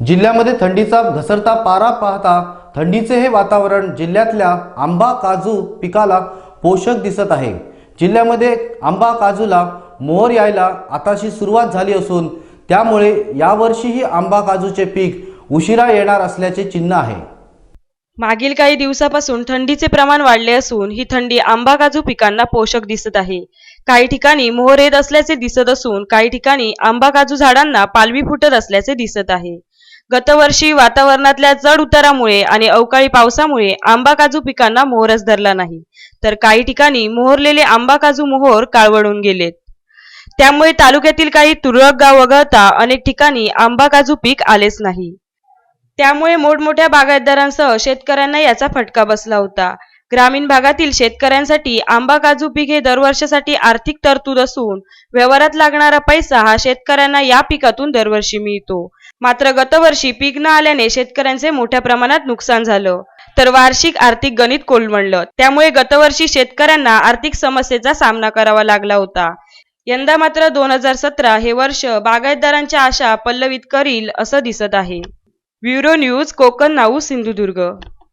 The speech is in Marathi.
जिल्ह्यामध्ये थंडीचा घसरता पारा पाहता थंडीचे हे वातावरण जिल्ह्यातल्या आंबा काजू पिकाला पोषक दिसत आहे. जिल्ह्यामध्ये आंबा काजूला मोहर यायला आताशी सुरुवात झाली असून त्यामुळे यावर्षीही आंबा काजूचे पीक उशिरा येणार असल्याचे चिन्ह आहे. मागील काही दिवसापासून थंडीचे प्रमाण वाढले असून ही थंडी आंबा काजू पिकांना पोषक दिसत आहे. काही ठिकाणी मोहर येत असल्याचे दिसत असून काही ठिकाणी आंबा काजू झाडांना पालवी फुटत असल्याचे दिसत आहे. गतवर्षी वातावरणातल्या चढ उतारामुळे आणि अवकाळी पावसामुळे आंबा काजू पिकांना मोहरच धरला नाही. तर काही ठिकाणी मोहरलेले आंबा काजू मोहर काळवडून गेलेत. त्यामुळे तालुक्यातील काही तुरळक गाव वगळता अनेक ठिकाणी आंबा काजू पीक आलेच नाही. त्यामुळे मोठमोठ्या बागायतदारांसह शेतकऱ्यांना याचा फटका बसला होता. ग्रामीण भागातील शेतकऱ्यांसाठी आंबा काजू पीक हे दरवर्षासाठी आर्थिक तरतूद असून व्यवहारात लागणारा पैसा हा शेतकऱ्यांना या पिकातून दरवर्षी मिळतो. मात्र गतवर्षी पीक न आल्याने शेतकऱ्यांचे मोठ्या प्रमाणात नुकसान झालं. तर वार्षिक आर्थिक गणित कोलमडलं. त्यामुळे गतवर्षी शेतकऱ्यांना आर्थिक समस्येचा सामना करावा लागला होता. यंदा मात्र दोन हजार सतरा हे वर्ष बागायतदारांच्या आशा पल्लवित करील असं दिसत आहे. Bureau news Konkan now Sindhudurg.